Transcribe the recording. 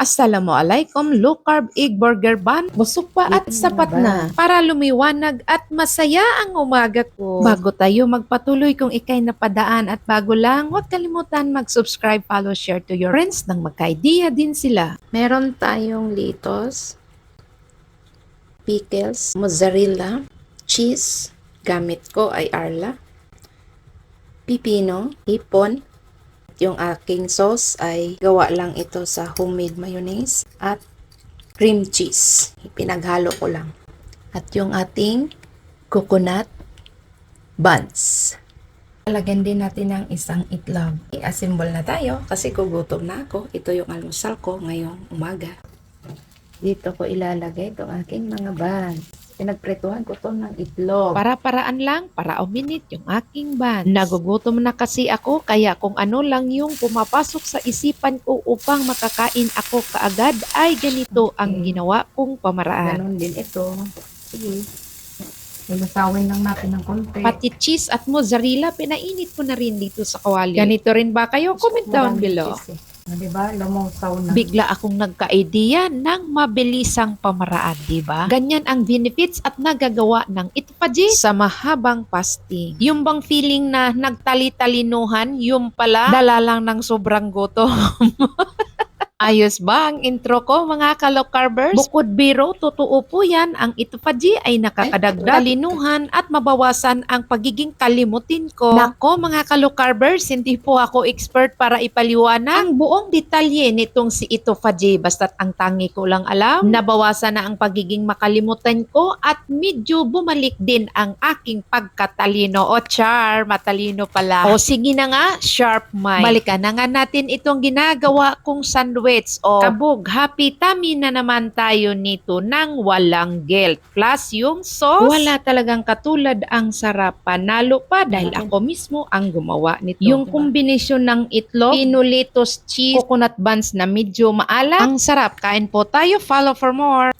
Assalamualaikum, low carb egg burger bun. Busog pa at sapat na para lumiwanag at masaya ang umaga ko. Bago tayo magpatuloy kung ikay napadaan at bago lang, huwag kalimutan mag-subscribe, follow, share to your friends nang magka-idea din sila. Meron tayong litos, pickles, mozzarella, cheese, gamit ko ay arla, pipino, hipon, yung aking sauce ay gawa lang ito sa homemade mayonnaise at cream cheese. Pinaghalo ko lang. At yung ating coconut buns. Lagyan din natin ng isang itlog. I-assemble na tayo kasi kugutom na ako. Ito yung almusal ko ngayong umaga. Dito ko ilalagay itong aking mga buns. Pinagpretuhan ko to ng itlog. Para-paraan lang, para uminit yung aking buns. Nagugutom na kasi ako, kaya kung ano lang yung pumapasok sa isipan ko upang makakain ako kaagad, ay ganito ang Okay. ginawa kong pamaraan. Ganon din ito. Sige. Ilusawin lang natin ng konti. Pati cheese at mozzarella, pinainit ko na rin dito sa kawali. Ganito rin ba kayo? Comment down below. cheese eh. O, Diba? Lumaw-saw na. Bigla akong nagka-idea ng mabilisang pamaraan, di ba? Ganyan ang benefits at nagagawa ng itpaji sa mahabang fasting. Yung bang feeling na nagtali-talinuhan, yung pala dala lang ng sobrang gutom. Ayos ba ang intro ko mga kalokarbers? Bukod biro, totoo po yan, ang itupaji ay nakakadagdag talinuhan at mabawasan ang pagiging kalimutin ko. Nako mga kalokarbers, hindi po ako expert para ipaliwanag ang buong detalye nitong si itupaji. Basta't ang tangi ko lang alam, nabawasan na ang pagiging makalimutan ko at medyo bumalik din ang aking pagkatalino. O char, matalino pala. O sige na nga, sharp mind. Balikan na nga natin itong ginagawa kong sandwich o kabog. Happy tummy na naman tayo nito ng walang guilt. Plus yung sauce, wala talagang katulad ang sarap. Panalo pa dahil ako mismo ang gumawa nito. Yung Diba? kombinasyon ng itlog, pinulitos cheese, coconut buns na medyo maalat. Ang sarap. Kain po tayo. Follow for more.